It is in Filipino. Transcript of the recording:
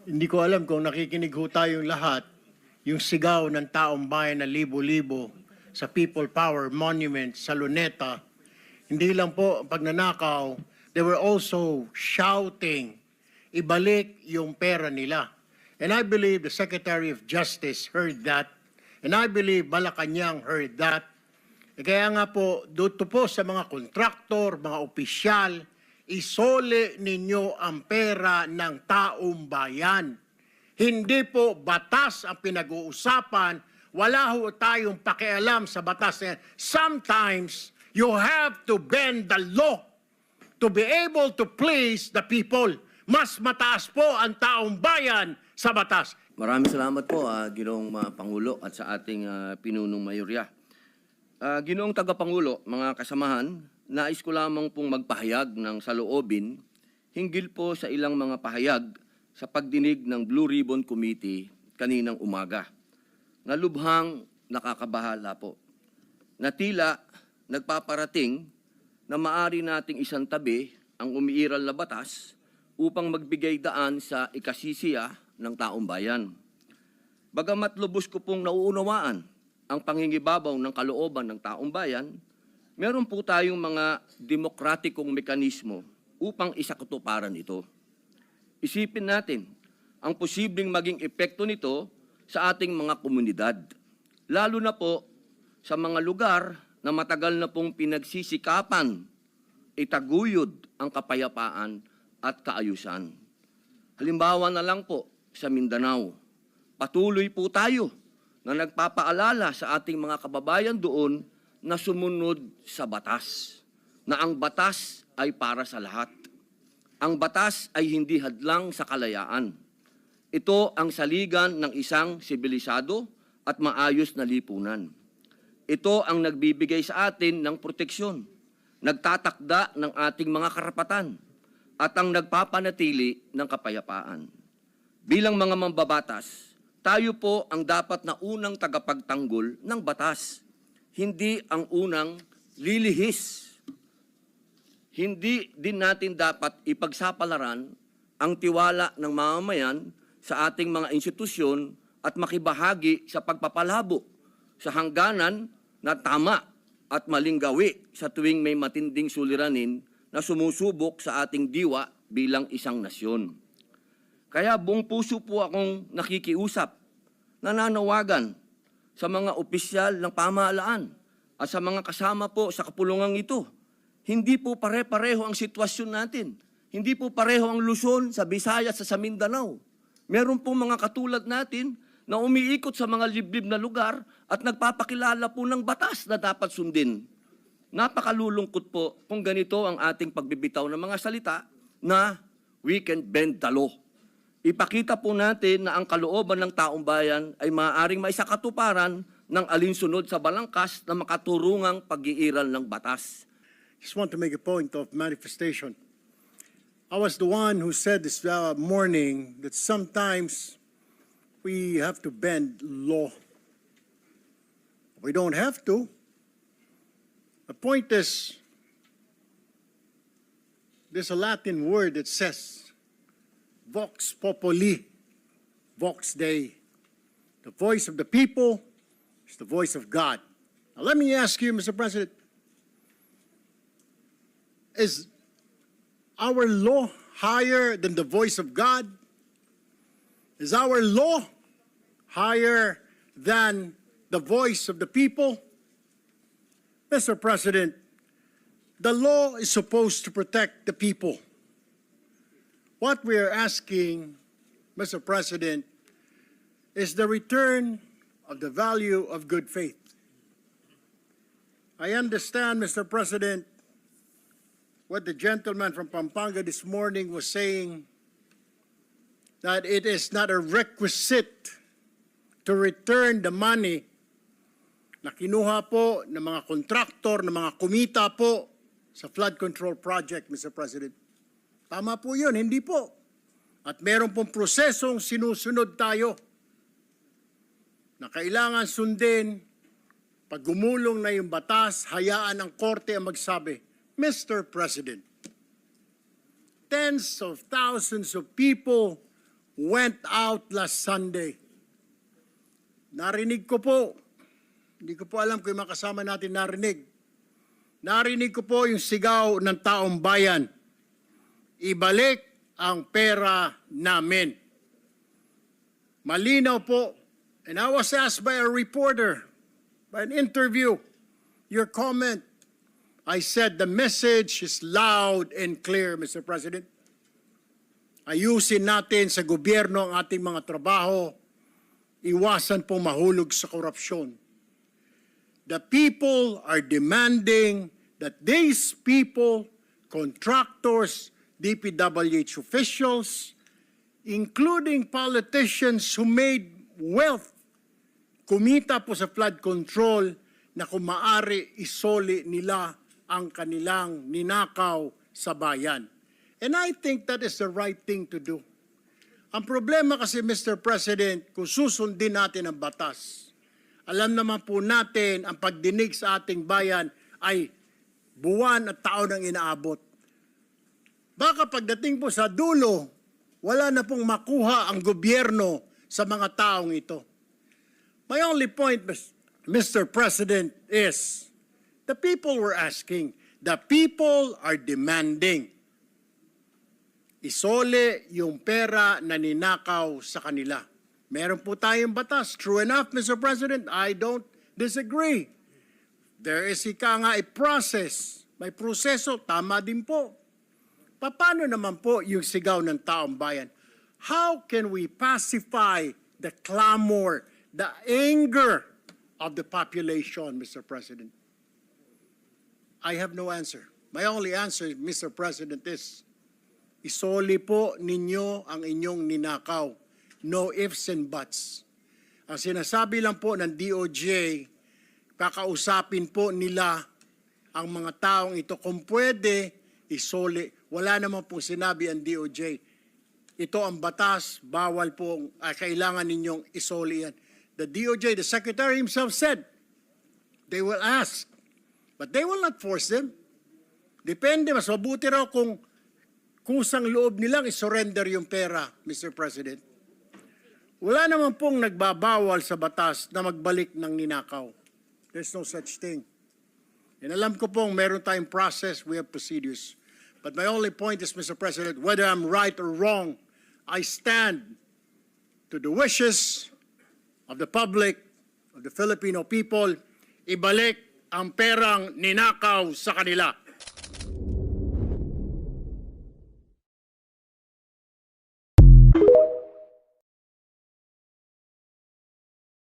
Hindi ko alam kung nakikinig ho tayong lahat, yung sigaw ng taong bayan na libo-libo sa People Power Monument sa Luneta, hindi lang po pagnanakaw, they were also shouting, ibalik yung pera nila. And I believe the Secretary of Justice heard that, and I believe Malacanang heard that. Eh, Kaya nga po, dito po sa mga kontraktor, mga opisyal, isole ninyo ang pera ng taong bayan. Hindi po batas ang pinag-uusapan. Wala ho tayong pakialam sa batas yan. Sometimes, you have to bend the law to be able to please the people. Mas mataas po ang taong bayan sa batas. Maraming salamat po, ah, Ginoong ah, Pangulo at sa ating ah, pinunong mayorya. Ah, Ginoong Tagapangulo, mga kasamahan, nais ko lamang pong magpahayag ng saloobin hinggil po sa ilang mga pahayag sa pagdinig ng Blue Ribbon Committee kaninang umaga. Na lubhang nakakabahala po. Na tila nagpaparating na maari nating isang tabi ang umiiral na batas upang magbigay daan sa ikasisiya ng taong bayan. Bagamat lubos ko pong nauunawaan ang pangingibabaw ng kalooban ng taong bayan, meron po tayong mga demokratikong mekanismo upang isakatuparan ito. Isipin natin ang posibleng maging epekto nito sa ating mga komunidad, lalo na po sa mga lugar na matagal na pong pinagsisikapan itaguyod ang kapayapaan at kaayusan. Halimbawa na lang po sa Mindanao, patuloy po tayo na nagpapaalala sa ating mga kababayan doon na sumunod sa batas, na ang batas ay para sa lahat. Ang batas ay hindi hadlang sa kalayaan. Ito ang saligan ng isang sibilisado at maayos na lipunan. Ito ang nagbibigay sa atin ng proteksyon, nagtatakda ng ating mga karapatan, at ang nagpapanatili ng kapayapaan. Bilang mga mambabatas, tayo po ang dapat na unang tagapagtanggol ng batas, hindi ang unang lilihis. Hindi din natin dapat ipagsapalaran ang tiwala ng mamamayan sa ating mga institusyon at makibahagi sa pagpapalabo sa hangganan na tama at maling gawi sa tuwing may matinding suliranin na sumusubok sa ating diwa bilang isang nasyon. Kaya buong puso po akong nakikiusap, nananawagan sa mga opisyal ng pamahalaan at sa mga kasama po sa kapulungang ito. Hindi po pare-pareho ang sitwasyon natin. Hindi po pareho ang Luzon sa Visayas sa Mindanao. Meron po mga katulad natin na umiikot sa mga liblib na lugar at nagpapakilala po ng batas na dapat sundin. Napakalulungkot po kung ganito ang ating pagbibitaw ng mga salita na we can bend the law. Ipakita po natin na ang kalooban ng taong bayan ay maaaring maisakatuparan ng alinsunod sa balangkas na makaturungang pag-iiral ng batas. Just want to make a point of manifestation. I was the one who said this uh, morning that sometimes we have to bend law. We don't have to. The point is, there's a Latin word that says, vox populi, vox dei. The voice of the people is the voice of God. Now, let me ask you, Mr. President, is our law higher than the voice of God? Is our law higher than the voice of the people? Mr. President, the law is supposed to protect the people. What we are asking, Mr. President, is the return of the value of good faith. I understand, Mr. President, what the gentleman from Pampanga this morning was saying, that it is not a requisite to return the money na kinuha po ng mga kontraktor, ng mga kumita po sa flood control project, Mr. President. Tama po yun, hindi po. At meron pong prosesong sinusunod tayo na kailangan sundin pag gumulong na yung batas, hayaan ng korte ang magsabi, Mr. President, tens of thousands of people went out last Sunday. Narinig ko po, hindi ko po alam kung yung mga kasama natin narinig. Narinig ko po yung sigaw ng taong bayan. Ibalik ang pera namin. Malinaw po. And I was asked by a reporter, by an interview, your comment. I said the message is loud and clear, Mr. President. Ayusin natin sa gobyerno ang ating mga trabaho. Iwasan po mahulog sa korupsyon. The people are demanding that these people, contractors, DPWH officials, including politicians who made wealth, kumita po sa flood control na kung maaari isoli nila ang kanilang ninakaw sa bayan. And I think that is the right thing to do. Ang problema kasi, Mr. President, kung susundin natin ang batas, alam naman po natin ang pagdinig sa ating bayan ay buwan at taon ang inaabot. Baka pagdating po sa dulo, wala na pong makuha ang gobyerno sa mga taong ito. My only point, Mr. President, is the people were asking, the people are demanding isole yung pera na ninakaw sa kanila. Meron po tayong batas. True enough, Mr. President, I don't disagree. There is ika nga a process. May proseso, tama din po. Paano naman po yung sigaw ng taong bayan? How can we pacify the clamor, the anger of the population, Mr. President? I have no answer. My only answer, Mr. President, is isoli po ninyo ang inyong ninakaw. No ifs and buts. Ang sinasabi lang po ng DOJ, kakausapin po nila ang mga taong ito kung pwede isoli. Wala naman po sinabi ang DOJ. Ito ang batas, bawal po, ah, kailangan ninyong isoli yan. The DOJ, the Secretary himself said, they will ask, but they will not force them. Depende, mas mabuti raw kung kusang loob nilang isurrender yung pera, Mr. President. Wala naman pong nagbabawal sa batas na magbalik ng ninakaw. There's no such thing. And alam ko pong meron tayong process, we have procedures. But my only point is, Mr. President, whether I'm right or wrong, I stand to the wishes of the public, of the Filipino people, ibalik ang perang ninakaw sa kanila.